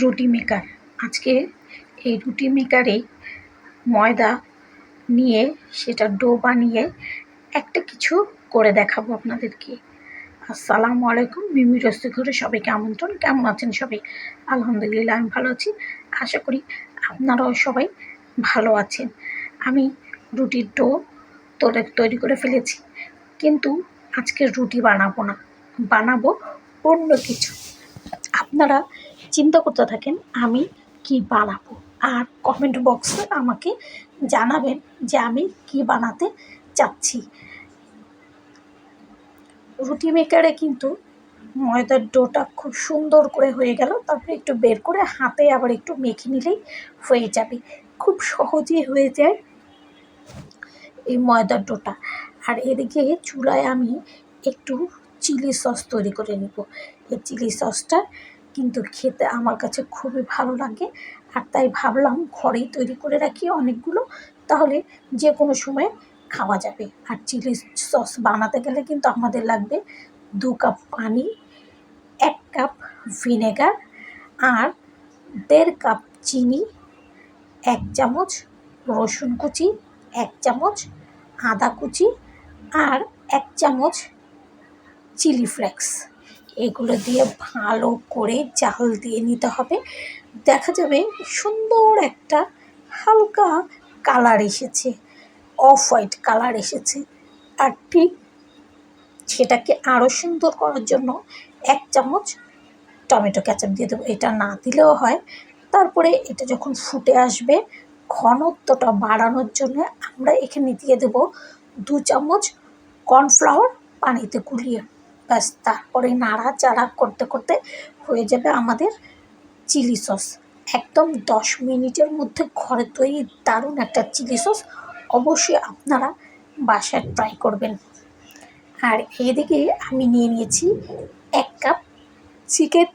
রুটি মেকার। আজকে এই রুটি মেকারে ময়দা নিয়ে সেটা ডো বানিয়ে একটা কিছু করে দেখাবো আপনাদেরকে। আসসালামু আলাইকুম, মিমি রস্তি ঘরে সবাইকে আমন্ত্রণ। কেমন আছেন সবাই? আলহামদুলিল্লাহ, আমি ভালো আছি। আশা করি আপনারাও সবাই ভালো আছেন। আমি রুটির ডো তৈরি করে ফেলেছি, কিন্তু আজকে রুটি বানাবো না, বানাবো অন্য কিছু। আপনারা চিন্তা করতে থাকেন, আমি কি বানাবো? আর কমেন্ট বক্সে আমাকে জানাবেন যে আমি কি বানাতে চাচ্ছি। রুটি মেকারে কিন্তু ময়দার ডোটা খুব সুন্দর করে হয়ে গেল, তারপরে একটু বের করে হাতে আবার একটু মেখে নিলেই হয়ে যাবে। খুব সহজেই হয়ে যায় এই ময়দার ডোটা। আর এদিকে চুলায় আমি একটু চিলি সস তৈরি করে নিব। এই চিলি সসটা কিন্তু খেতে আমার কাছে খুবই ভালো লাগে। আর তাই ভাবলাম ঘরেই তৈরি করে রাখি অনেকগুলো। তাহলে যে কোনো সময় খাওয়া যাবে। আর চিলি সস বানাতে গেলে কিন্তু আমাদের লাগবে দু কাপ পানি, এক কাপ ভিনেগার আর দেড় কাপ চিনি, এক চামচ রসুন কুচি, এক চামচ আদা কুচি আর এক চামচ চিলি ফ্লেক্স। এগুলো দিয়ে ভালো করে জাল দিয়ে নিতে হবে। দেখা যাবে সুন্দর একটা হালকা কালার এসেছে, অফ হোয়াইট কালার এসেছে। আর ঠিক সেটাকে আরও সুন্দর করার জন্য এক চামচ টমেটো ক্যাচাপ দিয়ে দেবো। এটা না দিলেও হয়। তারপরে এটা যখন ফুটে আসবে, ঘনত্বটা বাড়ানোর জন্য আমরা এখানে দিয়ে দেব দু চামচ কর্নফ্লাওয়ার পানিতে গুলিয়ে। ব্যাস, তারপরে নাড়া চাড়া করতে করতে হয়ে যাবে আমাদের চিলি সস। একদম দশ মিনিটের মধ্যে ঘরে তৈরি দারুণ একটা চিলি সস অবশ্যই আপনারা বাসায় ট্রাই করবেন। আর এদিকে আমি নিয়ে নিয়েছি এক cup chicken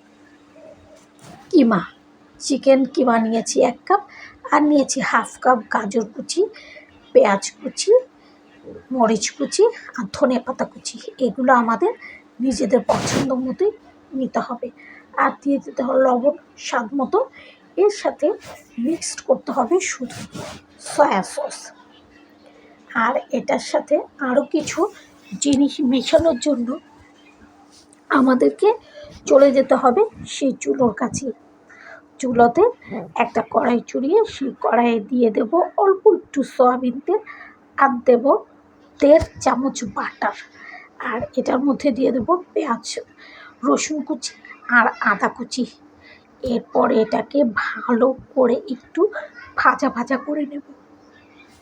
keema. Chicken keema নিয়েছি এক কাপ আর নিয়েছি হাফ কাপ গাজর কুচি, পেঁয়াজ কুচি, মরিচ কুচি আর ধনে পাতা কুচি। এগুলো আমাদের নিজেদের পছন্দ মতোই নিতে হবে। আর দিয়ে দিতে হবে লবণ, স্বাদ মতো। এর সাথে মিক্সড করতে হবে শুধু সয়া সস আর এটার সাথে আরও কিছু জিনিস মেশানোর জন্য আমাদেরকে চলে যেতে হবে সেই চুলোর কাছে। চুলোতে একটা কড়াই চড়িয়ে সেই কড়াইয়ে দিয়ে দেব অল্প একটু সয়াবিন তেল। আর দেব দেড় চামচ বাটার। আর এটার মধ্যে দিয়ে দেবো পেঁয়াজ, রসুন কুচি আর আদা কুচি। এরপর এটাকে ভালো করে একটু ভাজা ভাজা করে নেব।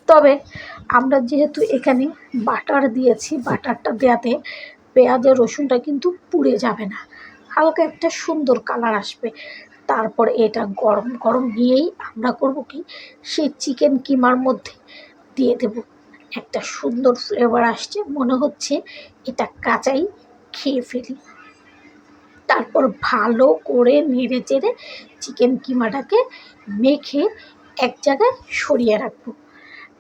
তবে আমরা যেহেতু এখানে বাটার দিয়েছি, বাটারটা দেওয়াতে পেঁয়াজের রসুনটা কিন্তু পুড়ে যাবে না। হালকা একটা সুন্দর কালার আসবে। তারপর এটা গরম গরম নিয়েই আমরা করব কি, সেই চিকেন কিমার মধ্যে দিয়ে দেব। একটা সুন্দর ফ্লেভার আসছে, মনে হচ্ছে এটা কাঁচাই খেয়ে ফেলি। তারপর ভালো করে নেড়ে চেড়ে চিকেন কিমাটাকে মেখে এক জায়গায় সরিয়ে রাখব।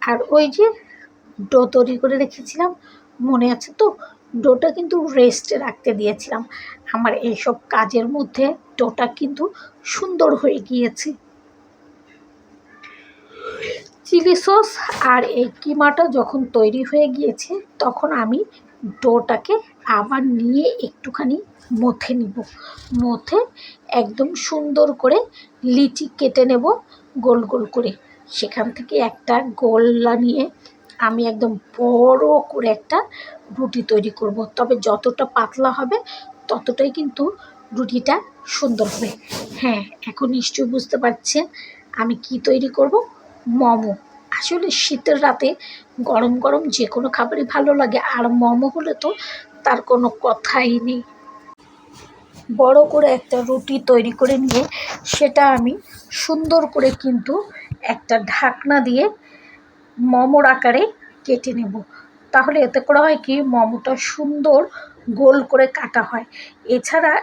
আর ওই যে ডো তৈরি করে রেখেছিলাম, মনে আছে তো? ডোটা কিন্তু রেস্টে রাখতে দিয়েছিলাম। আমার এইসব কাজের মধ্যে ডোটা কিন্তু সুন্দর হয়ে গিয়েছে। চিলি সস আর এই কিমাটা যখন তৈরি হয়ে গিয়েছে, তখন আমি ডোটাকে আবার নিয়ে একটুখানি মথে নিব। মথে একদম সুন্দর করে লিচি কেটে নেব গোল গোল করে। সেখান থেকে একটা গোল্লা নিয়ে আমি একদম বড় করে একটা রুটি তৈরি করব। তবে যতটা পাতলা হবে, ততটাই কিন্তু রুটিটা সুন্দর হবে। হ্যাঁ এখন নিশ্চয়ই বুঝতে পারছেন আমি কি তৈরি করব। মোমো। আসলে শীতের রাতে গরম গরম যে কোনো খাবারই ভালো লাগে, আর মোমো হলে তো তার কোনো কথাই নেই। বড় করে একটা রুটি তৈরি করে নিয়ে সেটা আমি সুন্দর করে কিন্তু একটা ঢাকনা দিয়ে মোমোর আকারে কেটে নেব। তাহলে এতে করে হয় কি, মোমোটা সুন্দর গোল করে কাটা হয়। এছাড়া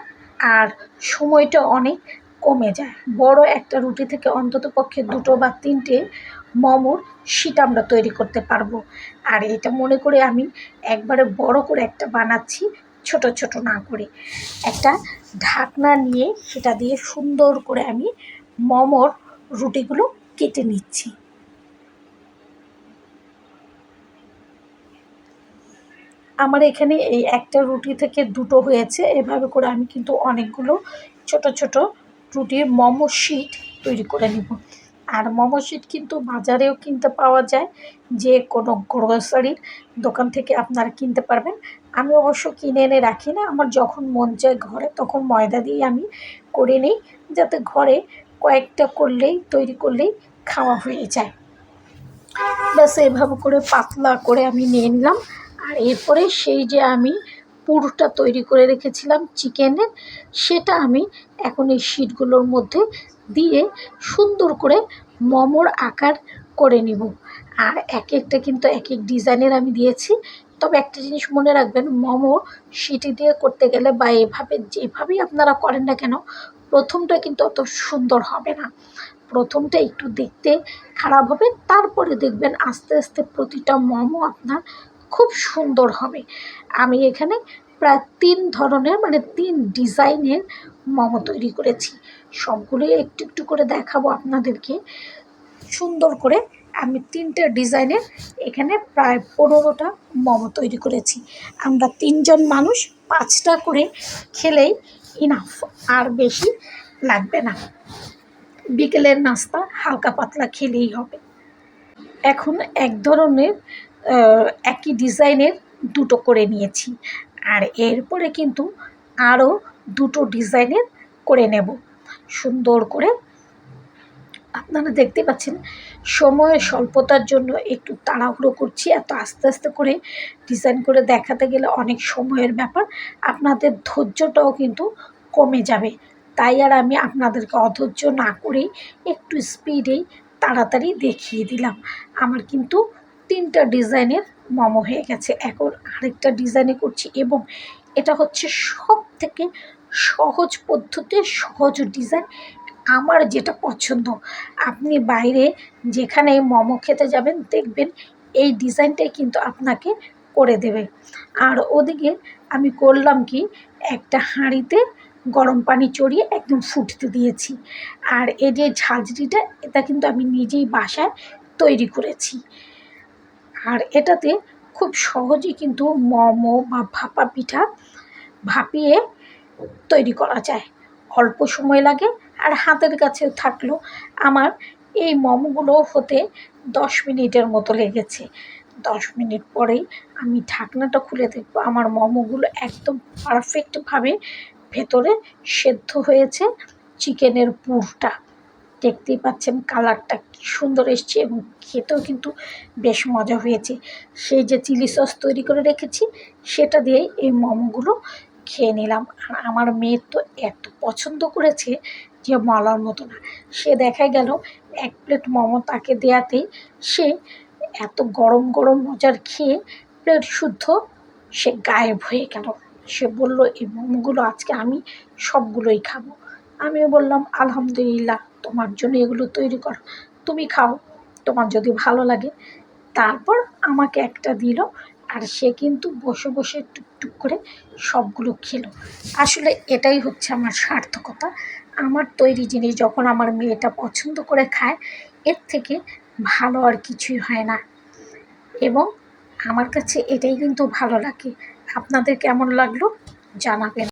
আর সময়টা অনেক কমে যায়। বড় একটা রুটি থেকে অন্তত পক্ষে দুটো বা তিনটে মোমোর শীট আমরা তৈরি করতে পারব। আর এটা মনে করে আমি একবারে বড় করে একটা বানাচ্ছি, ছোট ছোট না করে। একটা ঢাকনা নিয়ে সেটা দিয়ে সুন্দর করে আমি মোমোর রুটিগুলো কেটে নিচ্ছি। আমার এখানে এই একটা রুটি থেকে দুটো হয়েছে। এভাবে করে আমি কিন্তু অনেকগুলো ছোট ছোট রুটির মোমো শিট তৈরি করে নিব। আর মোমো শিট কিন্তু বাজারেও কিনতে পাওয়া যায়। যে কোনো গ্রোসারির দোকান থেকে আপনারা কিনতে পারবেন। আমি অবশ্য কিনে এনে রাখি না। আমার যখন মন চায় ঘরে, তখন ময়দা দিয়ে আমি করে নিই। যাতে ঘরে কয়েকটা করলেই, তৈরি করলেই খাওয়া হয়ে যায়। ব্যাস, এভাবে করে পাতলা করে আমি নিয়ে নিলাম। আর এরপরে সেই যে আমি পুরটা তৈরি করে রেখেছিলাম চিকেনের সেটা আমি এখন এই শিটগুলোর মধ্যে দিয়ে সুন্দর করে মোমোর আকার করে নিব। আর এক একটা কিন্তু এক এক ডিজাইনের আমি দিয়েছি। তবে একটা জিনিস মনে রাখবেন, মোমো সিটি দিয়ে করতে গেলে বা এভাবে যেভাবেই আপনারা করেন না কেন, প্রথমটা কিন্তু অত সুন্দর হবে না। প্রথমটা একটু দেখতে খারাপ হবে, তারপরে দেখবেন আস্তে আস্তে প্রতিটা মোমো আপনার খুব সুন্দর হবে। আমি এখানে প্রায় তিন ধরনের মানে তিন ডিজাইনের মোমো তৈরি করেছি। সবগুলোই একটু একটু করে দেখাবো আপনাদেরকে। সুন্দর করে আমি তিনটে ডিজাইনের এখানে প্রায় পনেরোটা মোমো তৈরি করেছি। আমরা তিনজন মানুষ, পাঁচটা করে খেলেই ইনাফ আর বেশি লাগবে না। বিকেলের নাস্তা হালকা পাতলা খেলেই হবে। এখন এক ধরনের একই ডিজাইনের দুটো করে নিয়েছি। আর এরপরে কিন্তু আরও দুটো ডিজাইনের করে নেব। সুন্দর করে। আপনারা দেখতে পাচ্ছেন সময়ের স্বল্পতার জন্য একটু তাড়াহুড়ো করছি। এত আস্তে আস্তে করে ডিজাইন করে দেখাতে গেলে অনেক সময়ের ব্যাপার। আপনাদের ধৈর্যটাও কিন্তু কমে যাবে। তাই আর আমি আপনাদেরকে অধৈর্য না করেই একটু স্পিডেই তাড়াতাড়ি দেখিয়ে দিলাম। আমার কিন্তু তিনটা ডিজাইনের মোমো হয়ে গেছে। এখন আরেকটা ডিজাইনে করছি এবং এটা হচ্ছে সব থেকে সহজ পদ্ধতি, সহজ ডিজাইন। আমার যেটা পছন্দ, আপনি বাইরে যেখানে মোমো খেতে যাবেন, দেখবেন এই ডিজাইনটাই কিন্তু আপনাকে করে দেবে। আর ওদিকে আমি করলাম কি, একটা হাঁড়িতে গরম পানি চড়িয়ে একদম ফুটতে দিয়েছি। আর এই যে ঝাঁঝরিটা, এটা কিন্তু আমি নিজেই বাসায় তৈরি করেছি। আর এটাতে খুব সহজে কিন্তু মোমো বা ভাপা পিঠা ভাপিয়ে তৈরি করা যায়। অল্প সময় লাগে আর হাতের কাছে থাকল আমার এই মোমোগুলো হতে দশ মিনিটের মতো লেগেছে। দশ মিনিট পরেই আমি ঢাকনাটা খুলে দেখব আমার মোমোগুলো একদম পারফেক্টভাবে ভেতরে সেদ্ধ হয়েছে। চিকেনের পুরটা দেখতেই পাচ্ছেন কালারটা কী সুন্দর এসছে এবং খেতেও কিন্তু বেশ মজা হয়েছে। সেই যে চিলি সস তৈরি করে রেখেছি, সেটা দিয়েই এই মোমোগুলো খেয়ে নিলাম। আর আমার মেয়ের তো এত পছন্দ করেছে যে বলার মতো না। সে দেখা গেল, এক প্লেট মোমো তাকে দেয়াতেই সে এত গরম গরম মজার খেয়ে প্লেট শুদ্ধ, সে গায়েব হয়ে গেল। সে বলল, এই মোমোগুলো আজকে আমি সবগুলোই খাব। আমিও বললাম, আলহামদুলিল্লাহ। তোমার জন্য এগুলো তৈরি কর। তুমি খাও, তোমার যদি ভালো লাগে। তারপর আমাকে একটা দিল, আর সে কিন্তু বসে বসে টুকটুক করে সবগুলো খেলো। আসলে এটাই হচ্ছে আমার সার্থকতা। আমার তৈরি জিনিস যখন আমার মেয়েটা পছন্দ করে খায়, এর থেকে ভালো আর কিছুই হয় না। এবং আমার কাছে এটাই কিন্তু ভালো লাগে। আপনাদের কেমন লাগল জানাবেন।